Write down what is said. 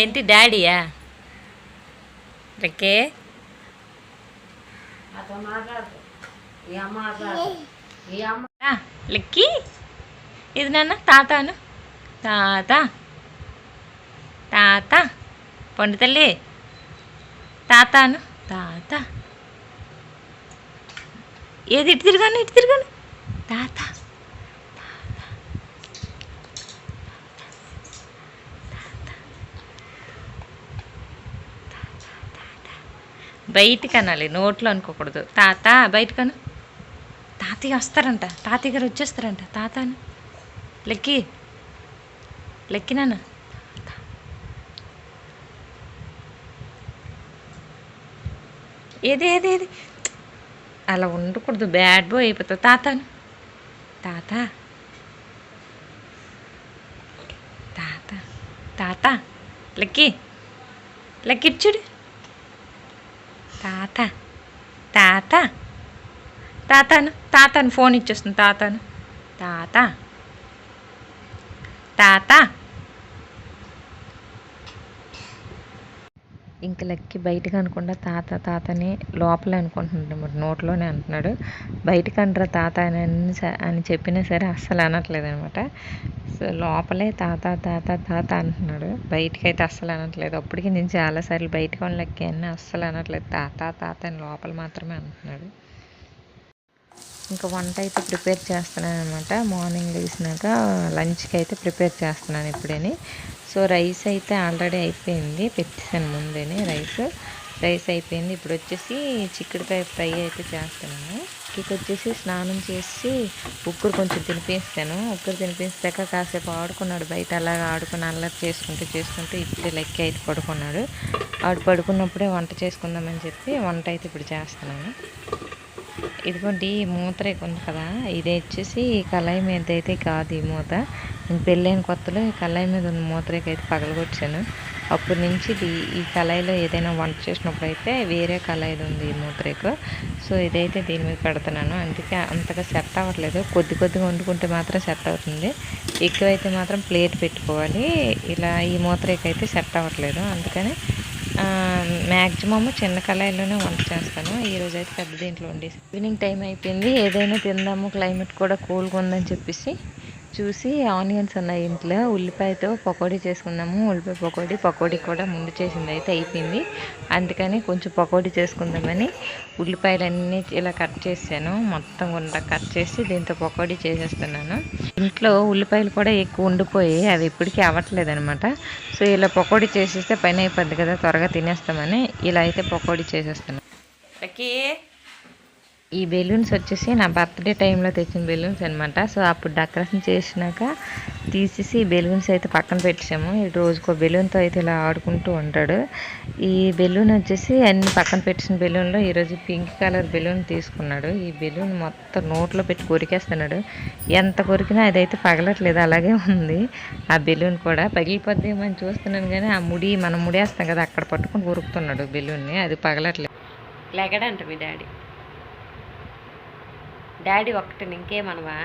ఏంటి డాడీయా? లెక్కే అతను మాట్లాడు ఈ అమ్మ మాట్లాడు ఈ అమ్మ రా, లెక్కి? ఇది నాన్న తాతాను? తాత? తాత? పండు తల్లి? తాతాను? తాత? ఏది ఇటు తిరగాను ఇటు తిరగాను తాత బయటికి అనాలి నోట్లో అనుకోకూడదు. తాత బయటకను. తాతయ్య వస్తారంట. తాతయ్య గారు వచ్చేస్తారంట. తాతను లెక్కి. లెక్కినానా ఏది ఏది ఏది? అలా ఉండకూడదు. బ్యాడ్ బాయ్ అయిపోతావు. తాతను తాత. తాత. తాత. లెక్కి. లెక్కిచ్చుడు తాత. తాత? తాతను తాతను ఫోన్ ఇచ్చేస్తుంది తాతను. తాత? తాత? ఇంక లెక్కి బయటకు అనకుండా తాత తాతని లోపల అనుకుంటున్నాడు అనమాట నోట్లోనే అంటున్నాడు. బయటకు అనరా తాత అని అని చెప్పినా సరే అస్సలు అనట్లేదు అనమాట సో లోపలే తాత తాత తాత అంటున్నాడు. బయటికి అయితే అస్సలు అనట్లేదు. అప్పటికి నేను చాలాసార్లు బయటకు అని లెక్క అన్నీ అస్సలు అనట్లేదు. తాత తాత అని లోపల మాత్రమే అంటున్నాడు. ఇంకా వంట అయితే ప్రిపేర్ చేస్తున్నాను అనమాట మార్నింగ్ లేచినాక లంచ్కి అయితే ప్రిపేర్ చేస్తున్నాను ఇప్పుడేని. సో రైస్ అయితే ఆల్రెడీ అయిపోయింది. పెట్టేసాను ముందేనే రైస్. రైస్ అయిపోయింది. ఇప్పుడు వచ్చేసి చిక్కుడుకాయ ఫ్రై అయితే చేస్తున్నాను. ఇక వచ్చేసి స్నానం చేసి ఉక్కురు కొంచెం తినిపిస్తాను. ఉక్కురు తినిపిస్తాక కాసేపు ఆడుకున్నాడు. బయట అలాగా ఆడుకుని అల్లరి చేసుకుంటూ చేసుకుంటూ ఇప్పుడే లెక్క అయితే పడుకున్నాడు. ఆడు పడుకున్నప్పుడే వంట చేసుకుందామని చెప్పి వంట అయితే ఇప్పుడు చేస్తున్నాను. ఇదిగోండి ఈ మూత రేకు ఉంది కదా. ఇది వచ్చేసి ఈ కళాయి మీద అయితే కాదు ఈ మూత. నేను పెళ్ళైన కొత్తలో ఈ కళాయి మీద ఉన్న మూత రేకు అయితే పగలగొచ్చాను అప్పటి నుంచి ఇది ఈ కళాయిలో ఏదైనా వంట చేసినప్పుడు అయితే వేరే కళాయిది ఉంది ఈ మూత రేకు సో ఇదైతే దీని మీద పెడుతున్నాను. అందుకే అంతగా సెట్ అవ్వట్లేదు. కొద్ది కొద్దిగా వండుకుంటే మాత్రం సెట్ అవుతుంది. ఎక్కువైతే మాత్రం ప్లేట్ పెట్టుకోవాలి. ఇలా ఈ మూత రేకు అయితే సెట్ అవ్వట్లేదు. అందుకని మ్యాక్సిమమ్ చిన్న కళాయిలోనే వంట చేస్తాను. ఈరోజు అయితే పెద్ద దీంట్లో వండేసి ఈవినింగ్ టైం అయిపోయింది. ఏదైనా తిందాము క్లైమేట్ కూడా కూల్గా ఉందని చెప్పేసి చూసి ఆనియన్స్ ఉన్నాయి ఇంట్లో ఉల్లిపాయతో పకోడీ చేసుకుందాము ఉల్లిపాయ పకోడీ పకోడీ కూడా ముందు చేసింది అయితే అయిపోయింది. అందుకని కొంచెం పకోడీ చేసుకుందామని ఉల్లిపాయలన్నీ ఇలా కట్ చేశాను. మొత్తం గుండా కట్ చేసి దీంతో పకోడీ చేసేస్తున్నాను. ఇంట్లో ఉల్లిపాయలు కూడా ఎక్కువ ఉండిపోయి అవి ఇప్పటికీ అవ్వట్లేదు అనమాట సో ఇలా పకోడీ చేసేస్తే పని అయిపోద్ది కదా త్వరగా తినేస్తామని ఇలా అయితే పకోడీ చేసేస్తున్నాను. ఈ బెలూన్స్ వచ్చేసి నా బర్త్డే టైంలో తెచ్చిన బెలూన్స్ అనమాట సో అప్పుడు డెకరేషన్ చేసినాక తీసేసి ఈ బెలూన్స్ అయితే పక్కన పెట్టాము. ఈ రోజుకో బెలూన్తో అయితే ఇలా ఆడుకుంటూ ఉంటాడు. ఈ బెలూన్ వచ్చేసి అన్ని పక్కన పెట్టిన బెలూన్లో ఈరోజు పింక్ కలర్ బెలూన్ తీసుకున్నాడు. ఈ బెలూన్ మొత్తం నోట్లో పెట్టి కొరికేస్తున్నాడు. ఎంత కొరికినా అదైతే పగలట్లేదు అలాగే ఉంది. ఆ బెలూన్ కూడా పగిలిపోద్దేమో అని చూస్తున్నాను కానీ ఆ ముడి మనం ముడేస్తాం కదా అక్కడ పట్టుకొని కొరుకుతున్నాడు బెలూన్ని. అది పగలట్లేదు. లెగడంట మీ డాడీ. డాడీ ఒక్కటి ఇంకేమనవా